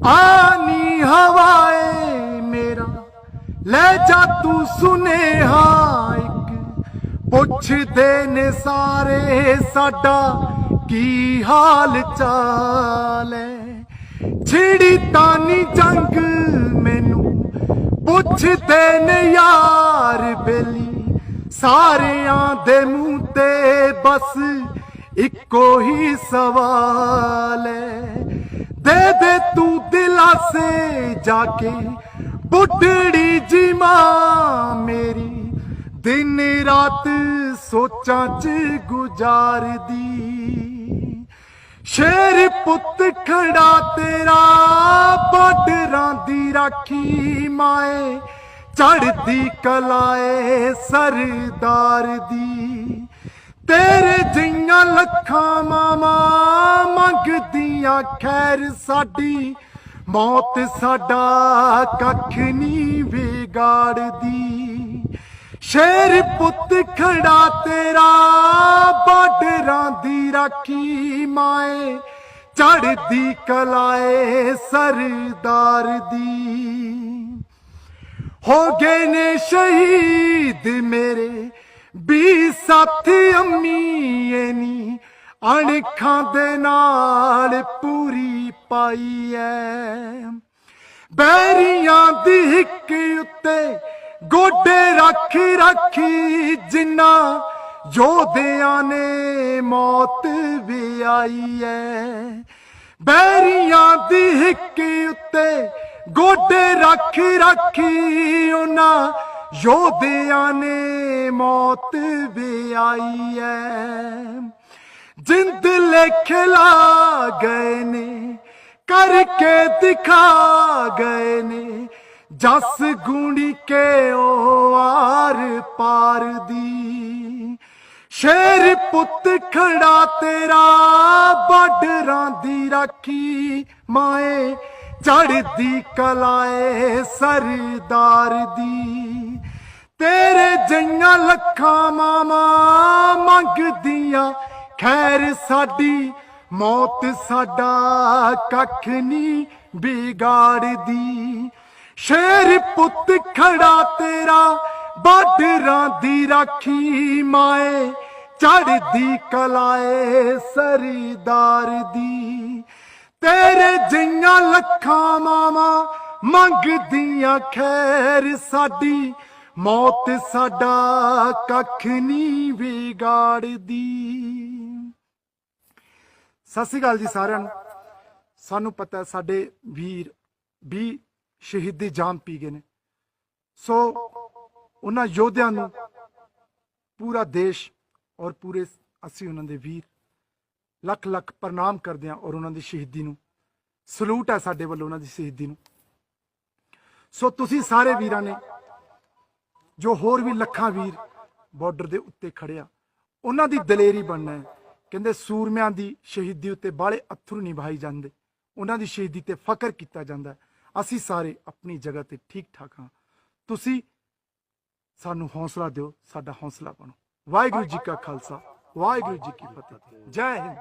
ਆਨੀ ਹਵਾਏ ਮੇਰਾ, ਲੈ ਜਾ ਤੂੰ ਸੁਨੇਹਾ ਇੱਕ। ਪੁੱਛਦੇ ਨੇ ਸਾਰੇ ਸਾਡਾ ਕੀ ਹਾਲ ਚਾਲ ਹੈ ਛਿੜੀ ਤਾਨੀ ਜੰਗ ਮੈਨੂੰ, ਪੁੱਛਦੇ ਨੇ ਯਾਰ ਬੇਲੀ। ਸਾਰਿਆਂ ਦੇ ਮੂੰਹ ਤੇ ਬਸ ਇੱਕੋ ਹੀ ਸਵਾਲ ਹੈ ਦਿਲਾਸੇ ਜਾ ਕੇ ਬੁੱਢੜੀ ਜੀ ਮਾਂ ਮੇਰੀ, ਦਿਨ ਰਾਤ ਸੋਚਾਂ ਚ ਗੁਜ਼ਾਰਦੀ। ਸ਼ੇਰ ਪੁੱਤ ਖੜਾ ਤੇਰਾ ਬਾਰਡਰਾਂ ਦੀ ਰਾਖੀ ਮਾਏ ਚੜਦੀ ਕਲਾਏ ਸਰਦਾਰ ਦੀ ਤੇਰੇ ਜਿਹੀਆਂ ਲੱਖਾਂ ਮਾਮਾ ਮੰਗਦੀਆਂ ਖੈਰ ਸਾਡੀ ਮੌਤ ਸਾਡਾ ਕੱਖ ਨਹੀਂ ਵਿਗਾੜਦੀ। ਸ਼ੇਰ ਪੁੱਤ ਖੜਾ ਤੇਰਾ ਬਾਰਡਰਾਂ ਦੀ ਰਾਖੀ ਮਾਏ ਚੜਦੀ ਕਲਾਏ ਸਰਦਾਰ ਦੀ ਹੋ ਗਏ ਨੇ ਸ਼ਹੀਦ ਮੇਰੇ ਵੀ ਸਾਥੀ ਅੰਮੀਏ ਨੀ, ਅਣਖਾਂ ਦੇ ਨਾਲ ਪੂਰੀ ਪਾਈ ਐ। ਬੈਰੀਆਂ ਦੀ ਹਿੱਕ ਉੱਤੇ ਗੋਡੇ ਰੱਖੀ ਰੱਖੀ ਜਿੰਨਾ ਯੋਧਿਆਂ ਨੇ ਮੌਤ ਵੀ ਆਈ ਐ। ਬੈਰੀਆਂ ਦੀ ਹਿੱਕ ਉੱਤੇ ਗੋਡੇ ਰੱਖੀ ਰੱਖੀ ਉਹਨਾਂ ਯੋਧਿਆਂ ਨੇ ਮੌਤ ਵੀ ਆਈ ਐ। ਜਿੰਦ ਲਿਖਲਾ ਗਏ ਨੇ ਕਰਕੇ ਦਿਖਾ ਗਏ ਨੇ। ਜਸ ਗੁਣੀ ਕੇ ਉਹ ਆਰ ਪਾਰ ਦੀ। ਸ਼ੇਰ ਪੁੱਤ ਖੜਾ ਤੇਰਾ ਬਾਰਡਰਾਂ ਦੀ ਰਾਖੀ ਮਾਏ। ਚੜਦੀ ਕਲਾਏ ਸਰਦਾਰ ਦੀ। ਤੇਰੇ ਜਈਆਂ ਲੱਖਾਂ ਮਾਮਾ ਮੰਗਦੀਆਂ, ਖੈਰ ਸਾਡੀ ਮੌਤ ਸਾਡਾ ਕੱਖ ਨਹੀਂ ਵਿਗਾੜਦੀ। ਸ਼ੇਰ ਪੁੱਤ ਖੜਾ ਤੇਰਾ ਬਾਰਡਰਾਂ ਦੀ ਰਾਖੀ ਮਾਏ ਚੜਦੀ ਕਲਾਏ ਸਰਦਾਰ ਦੀ ਤੇਰੇ ਜਿਹੀਆਂ ਲੱਖਾਂ ਮਾਮਾ ਮੰਗਦੀਆਂ ਖੈਰ ਸਾਡੀ, ਮੌਤ ਸਾਡਾ ਕੱਖ ਨਹੀਂ ਵਿਗਾੜਦੀ। ਸਤਿ ਸ਼੍ਰੀ ਅਕਾਲ ਜੀ ਸਾਰਿਆਂ ਨੂੰ। ਸਾਨੂੰ ਪਤਾ ਸਾਡੇ ਵੀਰ ਵੀ ਸ਼ਹੀਦੀ ਜਾਮ ਪੀ ਗਏ ਨੇ। ਸੋ ਉਹਨਾਂ ਯੋਧਿਆਂ ਨੂੰ ਪੂਰਾ ਦੇਸ਼ ਔਰ ਪੂਰੇ ਅਸੀਂ ਉਹਨਾਂ ਦੇ ਵੀਰ ਲੱਖ ਲੱਖ ਪ੍ਰਣਾਮ ਕਰਦੇ ਹਾਂ ਔਰ ਉਹਨਾਂ ਦੀ ਸ਼ਹੀਦੀ ਨੂੰ। ਸਲੂਟ ਹੈ ਸਾਡੇ ਵੱਲੋਂ ਉਹਨਾਂ ਦੀ ਸ਼ਹੀਦੀ ਨੂੰ। ਸੋ ਤੁਸੀਂ ਸਾਰੇ ਵੀਰਾਂ ਨੇ, ਜੋ ਹੋਰ ਵੀ ਲੱਖਾਂ ਵੀਰ ਬਾਰਡਰ ਦੇ ਉੱਤੇ ਖੜਿਆ ਉਹਨਾਂ ਦੀ ਦਲੇਰੀ ਬਣਨਾ ਹੈ। ਕਹਿੰਦੇ ਸੂਰਮਿਆਂ ਦੀ ਸ਼ਹੀਦੀ ਉੱਤੇ ਬਾਲੇ ਅਥਰੂ ਨਿਭਾਈ ਜਾਂਦੇ। ਉਹਨਾਂ ਦੀ ਸ਼ਹੀਦੀ ਤੇ ਫਕਰ ਕੀਤਾ ਜਾਂਦਾ ਅਸੀਂ ਸਾਰੇ ਆਪਣੀ ਜਗ੍ਹਾ ਤੇ ਠੀਕ ਠਾਕ ਹਾਂ। ਤੁਸੀਂ ਸਾਨੂੰ ਹੌਸਲਾ ਦਿਓ, ਸਾਡਾ ਹੌਸਲਾ ਬਣੋ। ਵਾਹਿਗੁਰੂ ਜੀ ਕਾ ਖਾਲਸਾ, ਵਾਹਿਗੁਰੂ ਜੀ ਕੀ ਫਤਿਹ। ਜੈ ਹਿੰਦ।